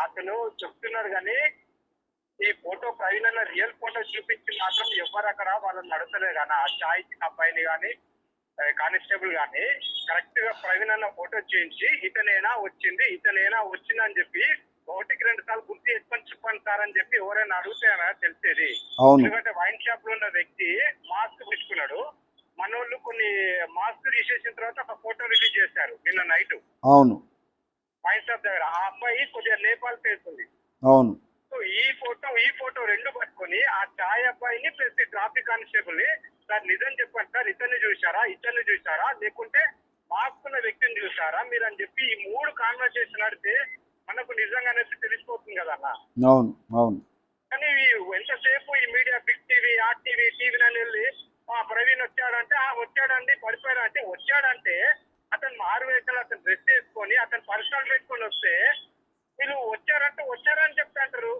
అతను చెప్తున్నారు కానీ ఈ ఫోటో ప్రవీణ్ అన్న రియల్ ఫోటో చూపించి మాత్రం ఎవరు అక్కడ వాళ్ళని నడతలేదు కానీ ఆ ఛాయ్ అబ్బాయిని కానీ కానిస్టేబుల్ కానీ కరెక్ట్గా ప్రవీణ్ అన్న ఫోటో చేయించి ఇతనేనా వచ్చింది ఇతనేనా వచ్చింది అని చెప్పి ఒకటికి రెండు సార్లు గుర్తు చేసుకొని చెప్పండి సార్ అని చెప్పి ఎవరైనా అడుగుతారా తెలిసేది? ఎందుకంటే వైన్ షాప్లో ఉన్న వ్యక్తి మాస్క్ పెట్టుకున్నాడు. మనోళ్ళు కొన్ని మాస్క్ తీసేసిన తర్వాత ఒక ఫోటో రిలీజ్ చేశారు నిన్న నైట్. అవును. వైన్ షాప్ దగ్గర ఆ అబ్బాయి కొద్దిగా నేపాల్ ఫేస్ ఉంది. అవును. సో ఈ ఫోటో ఈ ఫోటో రెండు పట్టుకొని ఆ ఛాయ్ అబ్బాయిని ప్లస్ ట్రాఫిక్ కానిస్టేబుల్ని సార్ నిజం చెప్పండి సార్ ఇతన్ని చూసారా ఇతన్ని చూసారా లేకుంటే మాస్క్ ఉన్న వ్యక్తిని చూసారా మీరు అని చెప్పి ఈ మూడు కాన్వర్సేషన్ ఆడితే మనకు నిజంగానే తెలిసిపోతుంది కదా అన్న. అవును అవును. కానీ ఎంతసేపు ఈ media big TV R TV TV వెళ్ళి ఆ ప్రవీణ్ వచ్చాడంటే ఆ వచ్చాడండి పడిపోయాడు అంటే వచ్చాడంటే మారువేషాలు అతను డ్రెస్ వేసుకొని అతను పర్సనల్ పెట్టుకొని వస్తే వీళ్ళు వచ్చారంటే వచ్చారని చెప్తాంటారు